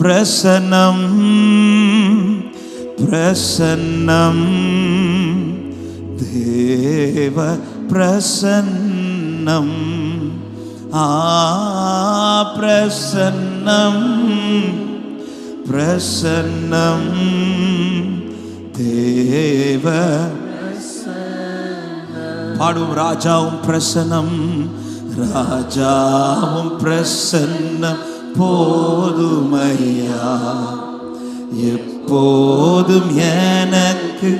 பிரசன்னம் பிரசன்னம் தேவ பிரசன்னம் ஆ பிரசன்னம் பிரசன்னம் தேவ பாடும் ராஜாவும் பிரசன்னம் ராஜாவும் பிரசன்னம் போதுமையா? எப்போதும் எனக்கு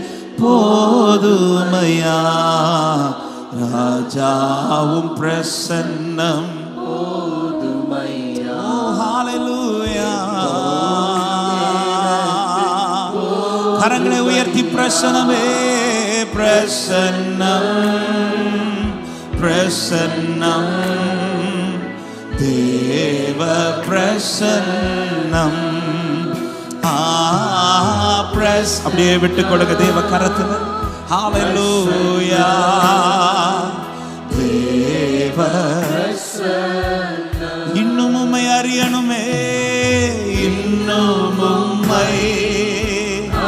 போதுமையா? ராஜாவும் பிரசன்னம் போதுமையா. கரங்களை உயர்த்தி பிரசனமே பிரசன்னம் பிரசன்னம். தேவ பிரசன்னம். பிரஸ் அப்படியே விட்டு கொடுங்க தேவ கரத்துல ஹalleluya. தேவ இன்னும் உம்மை அறியணுமே. இன்னும் உம்மை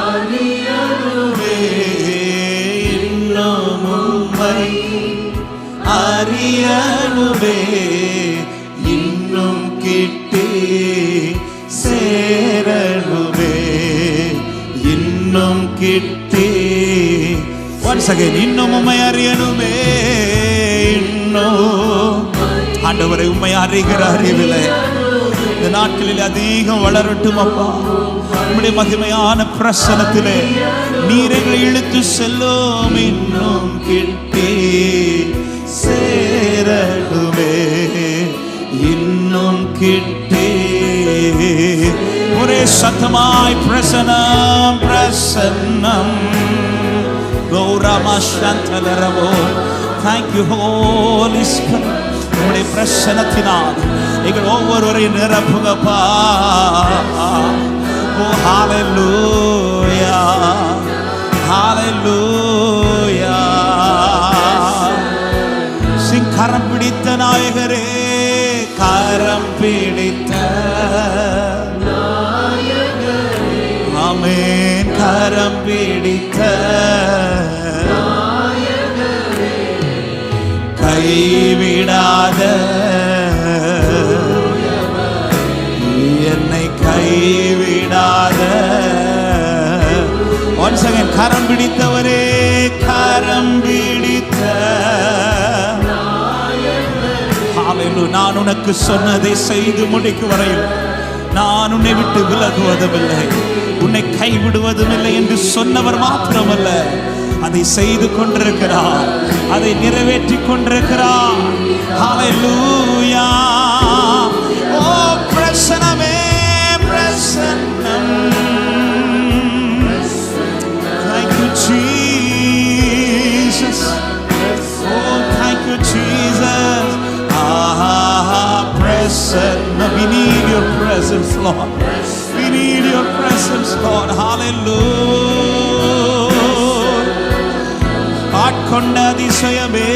அறியணுமே. இன்னும் உம்மை அறியணுமே. கிட்டே. ஒன்ஸ் அகைன் இன்னும் உண்மை அறியணுமே. இன்னும். ஆண்டவரை உண்மை அறிகிற அறிவில்லை இந்த நாட்களில் அதிகம் வளரட்டும் அப்பா. உங்களுடைய மகிமையான பிரசனத்திலே. நீர் இழுத்து செல்லும். இன்னும் கிட்டே. சேரடுமே இன்னும் கிட்டே. சத்தமாய் பிரசனம் பிரசன்னம் கௌரமா சந்தலரவோ தேங்க்யூ ஹோலி உங்களுடைய பிரசனத்தினால் எங்கள் ஒவ்வொருவரை நிரப்புங்கப்பா ஓ ஹalleluya ஹalleluya சிங் கரம் பிடித்த நாயகரே கரம் பிடித்த கரம் பிடித்த கைவிடாத. என்னை கைவிடாத. ஒன்ஸ் அகைன் கரம் பிடித்தவரே கரம் பிடித்த. நான் உனக்கு சொன்னதை செய்து முடிக்கு வரையும் நான் உன்னை விட்டு விலகுவதும் உன்னை கைவிடுவதும் இல்லை என்று சொன்னவர் மாத்திரமல்ல அதை செய்து கொண்டிருக்கிறார் அதை நிறைவேற்றி கொண்டிருக்கிறார் ஹalleluya ஓ பிரசனமே பிரசன்னம் Thank you, Jesus. Oh, thank you, Jesus. Ah, ah, ah present. We need your presence, Lord. We. Hallelujah. ஆட்கொண்ட அதிசயமே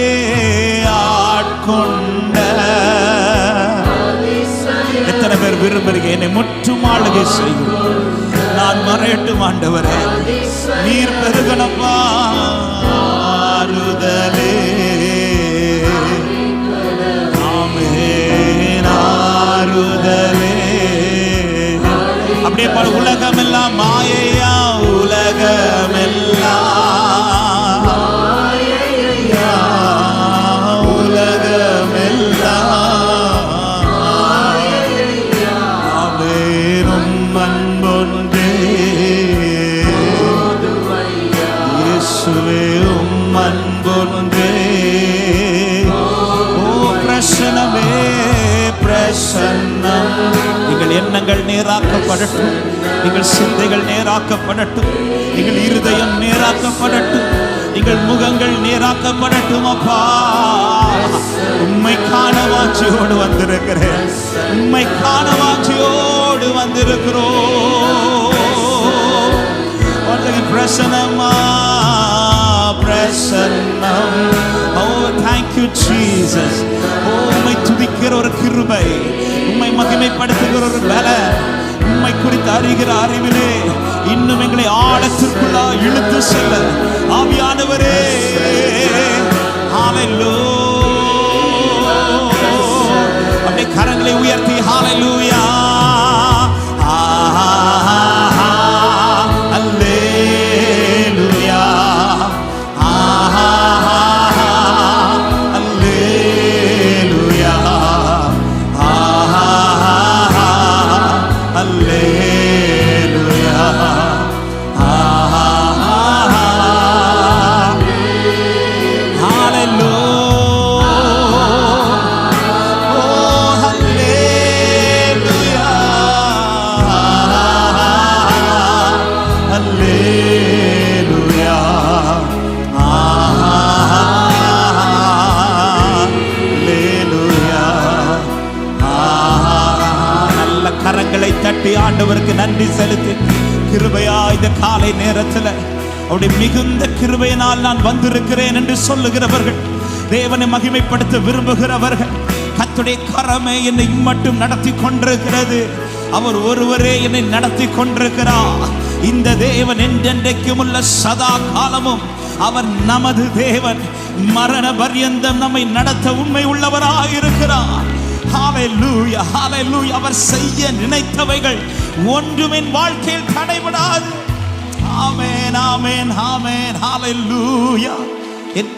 ஆட்கொண்ட எத்தனை பேர் விரும்புறீங்க என்னை முற்றும் ஆளுகை செய்யும் நான் மறையட்டும் ஆண்டவரே நீர் அன்பொன்றே ஓ பிரசனமே பிரசன்னம். எங்கள் எண்ணங்கள் நேராக்கப்படட்டும். நீங்கள் சிந்தைகள் நேராக்கப்படட்டும். நீங்கள் இருதயம் நேராக்கப்படட்டும். நீங்கள் முகங்கள் நேராக்கப்படட்டும் அப்பா. உண்மை காண வாஞ்சியோடு வந்திருக்கிறேன். உண்மை காண வாஞ்சியோடு வந்திருக்கிறோம் பிரசனமா ஜீசஸ் ஓ உம்மை துதிக்கிற ஒரு கிருபை. உம்மை மகிமைப்படுத்துகிற ஒரு வேலை உம்மை குறித்து அறிகிற அறிவிலே இன்னும் எங்களை ஆழத்திற்குள்ளா இழுத்து செல்ல. ஆவியானவரே. ஹalleluya அப்படியே கரங்களை உயர்த்தி. ஹalleluya ஆண்டவருக்கு நன்றி செலுத்தி கிருபையா இந்த காலை நேரத்தில் அவருடைய மிகுந்த கிருபையினால் நான் வந்திருக்கிறேன் என்று சொல்லுகிறவர்கள் தேவனை மகிமைப்படுத்த விரும்புகிறவர்கள் கத்துடைய கரமே என்னை மட்டும் நடத்தி கொண்டிருக்கிறது. அவர் ஒருவரே என்னை நடத்தி கொண்டிருக்கிறார். இந்த தேவன் என்றென்றைக்கும் உள்ள சதா காலமும் அவர் நமது தேவன். மரண பரியந்தம் நம்மை நடத்த உண்மை உள்ளவராக இருக்கிறார் அவர் செய்ய நினைத்தவைகள் ஒன்றும் என் வாழ்க்கையில் தடைபடாது ஆமேன் ஆமேன் ஆமேன். ஹalleluya என்